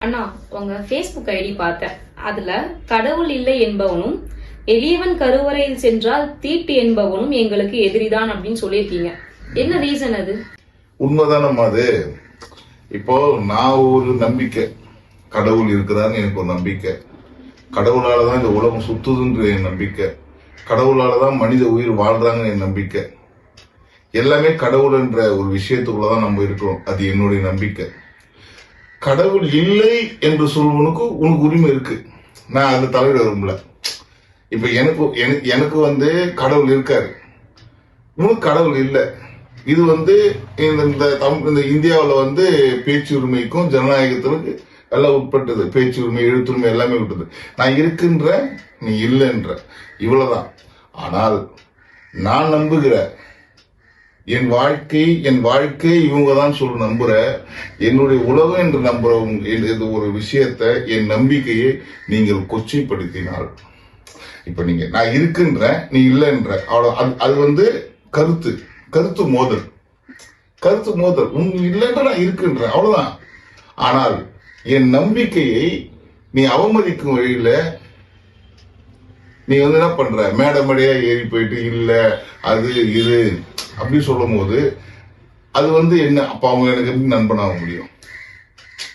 அண்ணா உங்க Facebook ID பார்த்தேன். அதுல கடவுள் இல்லை என்பவனும் எளியவன் கருவறையில் சென்றால் தீட்டு என்பவனும் எங்களுக்கு எதிரிதான் அப்படின்னு சொல்லியிருக்கீங்க. என்ன ரீசன் அது? உண்மைதானம்மா அது? இப்போ நான் ஒரு நம்பிக்கை. கடவுள் இருக்கிறான்னு எனக்கு ஒரு நம்பிக்கை. கடவுளால தான் இந்த உலகம் சுத்துதுன்ற என் நம்பிக்கை. கடவுளால தான் மனித உயிர் வாழ்றாங்கன்னு என் நம்பிக்கை. எல்லாமே கடவுள் என்ற ஒரு விஷயத்துக்குள்ள தான் நம்ம இருக்கிறோம். அது என்னுடைய நம்பிக்கை. கடவுள் இல்லை என்று சொல்வனுக்கு உனக்கு உரிமை இருக்கு. நான் அந்த தலையிட விரும்பல. இப்ப எனக்கு எனக்கு எனக்கு வந்து கடவுள் இருக்காரு. உனக்கு கடவுள் இல்லை. இது வந்து இந்த இந்த இந்த இந்தியாவில் வந்து பேச்சு உரிமைக்கும் ஜனநாயகத்திற்கு எல்லாம் உட்பட்டது. பேச்சு உரிமை எழுத்துரிமை எல்லாமே விட்டது நான் இருக்கின்ற நீ இல்லைன்ற. இவ்வளவுதான். ஆனால் நான் நம்புகிற என் வாழ்க்கை என் வாழ்க்கை இவங்க தான் சொல்லி நம்புற. என்னுடைய உலகம் என்று நம்புறவங்க இது ஒரு விஷயத்தை என் நம்பிக்கையை நீங்கள் கொச்சைப்படுத்தினால். இப்ப நீங்க நான் இருக்குன்ற நீ இல்லைன்ற அவ்வளோ அது அது வந்து கருத்து கருத்து மோதல். கருத்து மோதல். உன் இல்லைன்ற நான் இருக்குன்ற அவ்வளவுதான். ஆனால் என் நம்பிக்கையை நீ அவமதிக்கும் வழியில நீ வந்து என்ன பண்ற? மேடமடையா ஏறி போயிட்டு இல்லை அது இது. அப்படின்னு சொல்லும் போது அது வந்து என்ன? அப்போ அவங்க எனக்கு எப்படி நண்பனாக முடியும்?